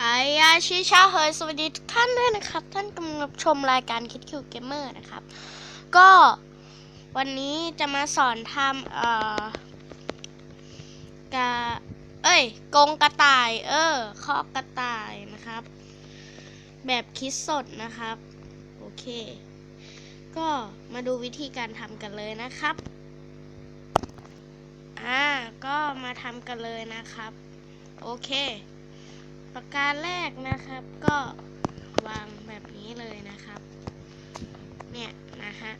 อายาชิชาเฮยสวัสดีทุกท่านด้วยนะครับ ท่านกำลังชมรายการคิดคิวเกมเมอร์นะครับ ก็วันนี้จะมาสอนทำเอ่อกะเอ้ยกงกระต่าย เออคอกกระต่ายนะครับ แบบคิดสดนะครับ โอเค ก็มาดูวิธีการทำกันเลยนะครับอ่าก็มาทำกันเลยนะครับ โอเค ประการแรกนะครับก็วางแบบนี้เลยนะครับ เนี่ยนะฮะ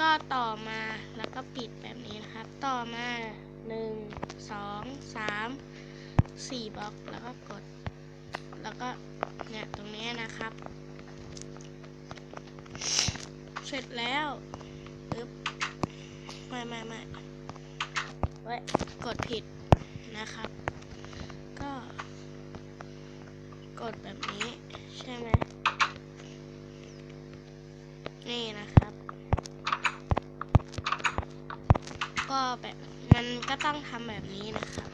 ก็ต่อมาแล้วก็ปิดแบบนี้นะครับ ต่อมาหนึ่งสองสามสี่บล็อกแล้วก็กด แล้วก็เนี่ยตรงนี้นะครับ เสร็จแล้วปึ๊บไม่ไม่ไม่เว้ยกดผิดนะครับ กดแบบนี้ ใช่ไหม นี่นะครับ ก็แบบมันก็ต้องทำแบบนี้นะครับ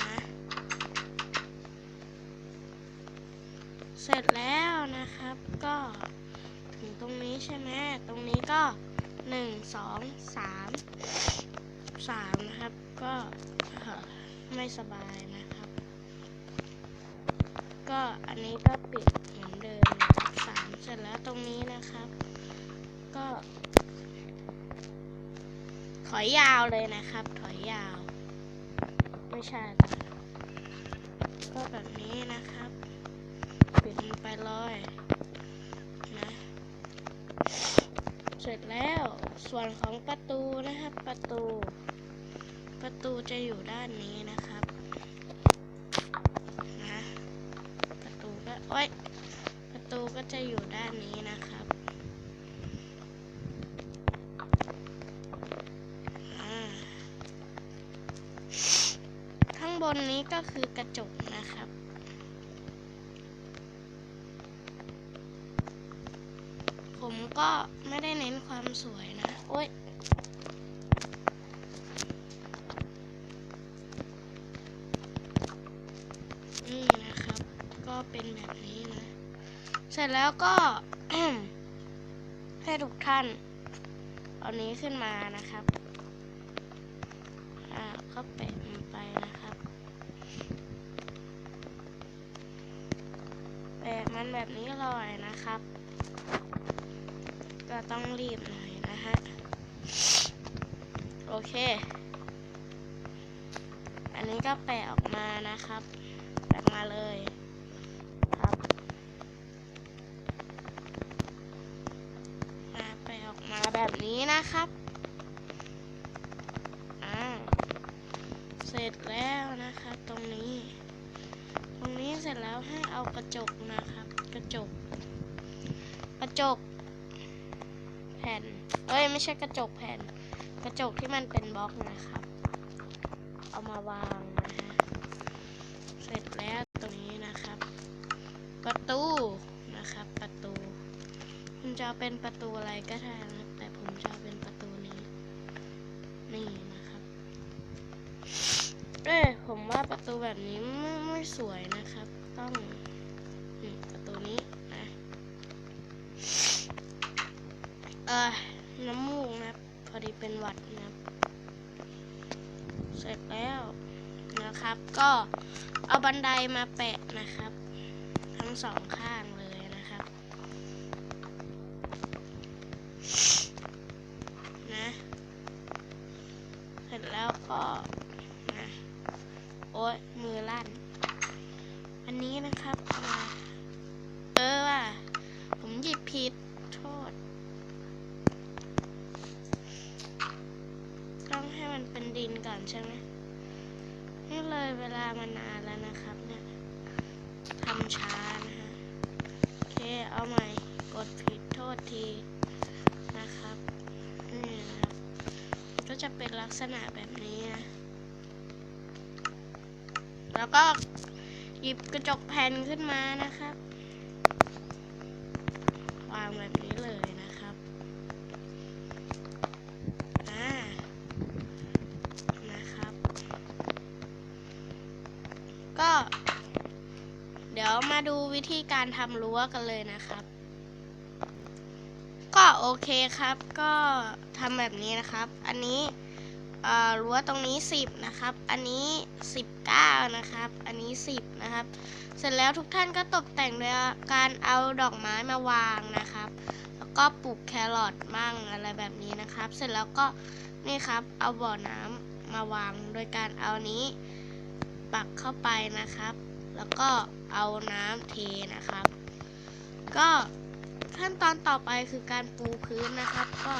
นะเสร็จแล้วนะครับก็ถึงตรงนี้ใช่ไหมตรงนี้ก็หนึ่งสองสามสามนะครับก็ ไม่สบายนะครับ ก็อันนี้ก็ปิดเหมือนเดิมสามเสร็จแล้วตรงนี้นะครับ ก็ ถอยยาวเลยนะครับ ถอยยาว ไม่ใช่ ก็แบบนี้นะครับ ปิดไปเลยนะเสร็จแล้วส่วนของประตูนะครับประตู ประตูจะอยู่ด้านนี้นะครับนะ บนนี้ก็คือกระจกนะครับ ผมก็ไม่ได้เน้นความสวยนะ โอ๊ยนี่นะครับ ก็เป็นแบบนี้นะ เสร็จแล้วก็ ให้ทุกท่านเอานี้ขึ้นมานะครับ อ่าก็แปะมันไปนะครับแปะ แบบนี้เลยนะครับ ก็ต้องรีบหน่อยนะฮะ โอเค อันนี้ก็แปะออกมานะครับ แปะมาเลยครับมาแปะออกมาแบบนี้นะครับอ่าเสร็จแล้วนะครับตรงนี้ ตรงนี้เสร็จแล้วให้เอากระจกนะครับ กระจก กระจก แผ่น เอ้ย ไม่ใช่กระจกแผ่น กระจกที่มันเป็นบล็อกนะครับ เอามาวางนะฮะ เสร็จแล้วตรงนี้นะครับ ประตูนะครับ ประตูคุณจะเป็นประตูอะไรก็ได้นะครับ แต่ผมจะเอาเป็นประตูนี้ นี่นะครับ เอ้ยผมว่าประตูแบบนี้ไม่ไม่สวยนะครับ ต้อง นี่ประตูนี้นะเออน้ำมูกนะพอดีเป็นหวัดนะเสร็จแล้วนะครับ ก็เอาบันไดมาแปะนะครับ ทั้งสองข้างเลยนะครับ นะ เสร็จแล้วก็นะโอ๊ยมือลั่น อันนี้นะครับมาเออว่ะผมหยิบผิดโทษ ต้องให้มันเป็นดินก่อนใช่ไหมนี่เลยเวลามานานแล้วนะครับเนี่ยทำช้านะฮะโอเคเอาใหม่กดผิดโทษทีนะครับนี่นะครับก็จะเป็นลักษณะแบบนี้นะแล้วก็หยิบกระจกแผ่นขึ้นมานะครับ วางแบบนี้เลย เดี๋ยวมาดูวิธีการทำรั้วกันเลยนะครับ ก็โอเคครับ ก็ทำแบบนี้นะครับ อันนี้รั้วตรงนี้ 10 นะครับ อันนี้ 19 นะครับ อันนี้ 10 นะครับ เสร็จแล้วทุกท่านก็ตกแต่งโดยการเอาดอกไม้มาวางนะครับ แล้วก็ปลูกแครอทมั่งอะไรแบบนี้นะครับ เสร็จแล้วก็นี่ครับเอาบ่อน้ำมาวางโดยการเอานี้ปักเข้าไปนะครับ แล้วก็เอาน้ำเทนะครับ ก็ขั้นตอนต่อไปคือการปูพื้นนะครับ ก็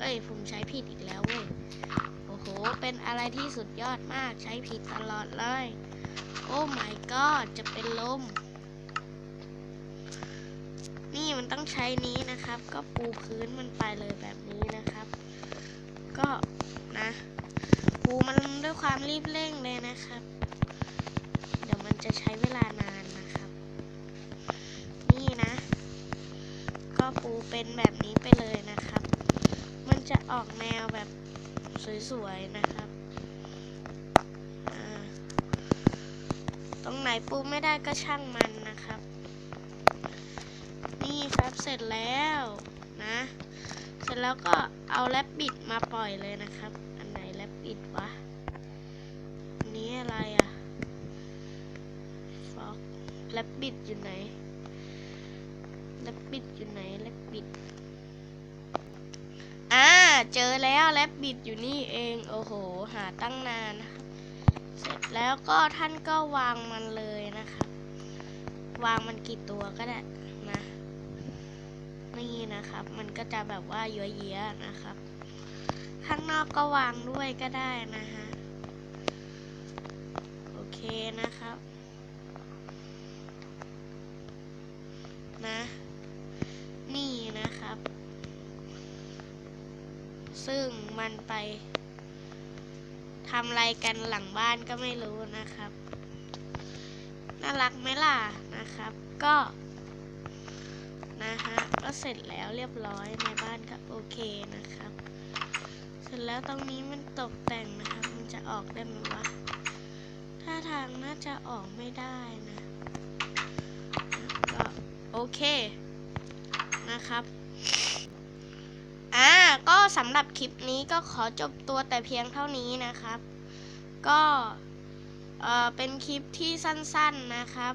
เอ้ย ผมใช้ผิดอีกแล้วเว้ย โอ้โห เป็นอะไรที่สุดยอดมาก ใช้ผิดตลอดเลย โอ้ my god จะเป็นลม นี่มันต้องใช้นี้นะครับ ก็ปูพื้นมันไปเลยแบบนี้นะครับ ก็นะ ปูมันด้วยความรีบเร่งเลยนะครับ มันจะใช้เวลานานนะครับ นี่นะ ก็ปูเป็นแบบนี้ไปเลยนะครับ มันจะออกแนวแบบสวยๆนะครับตรงไหนปูไม่ได้ก็ช่างมันนะครับ นี่ครับเสร็จแล้วนะ เสร็จแล้วก็เอาแรปบิดมาปล่อยเลยนะครับ อันไหนแรปบิดวะนี้อะไรอะ แรปบิดอยู่ไหนแรปบิดอยู่ไหนแรปบิดอ่าเจอแล้วแรปบิดอยู่นี่เองโอ้โห หาตั้งนานนะครับเสร็จแล้วก็ท่านก็วางมันเลยนะครับวางมันกี่ตัวก็ได้นะนี่นะครับ มันก็จะแบบว่าเยอะเยะนะครับ ข้างนอกก็วางด้วยก็ได้นะฮะโอเคนะครับ ซึ่งมันไปทำอะไรกันหลังบ้านก็ไม่รู้นะครับ น่ารักไหมล่ะนะครับ ก็นะฮะก็เสร็จแล้วเรียบร้อยในบ้านก็โอเคนะครับ เสร็จแล้วตรงนี้มันตกแต่งนะครับ มันจะออกได้ไหมวะถ้าทางน่าจะออกไม่ได้นะก็โอเคนะครับ ก็สำหรับคลิปนี้ก็ขอจบตัวแต่เพียงเท่านี้นะครับ ก็เออเป็นคลิปที่สั้นๆนะครับ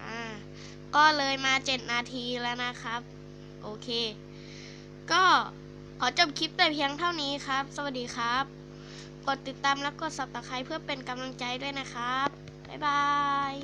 อ่าก็เลยมา 7 นาทีแล้วนะครับ โอเค ก็ขอจบคลิปแต่เพียงเท่านี้ครับ สวัสดีครับ กดติดตามและกด subscribe เพื่อเป็นกำลังใจด้วยนะครับ บ๊ายบาย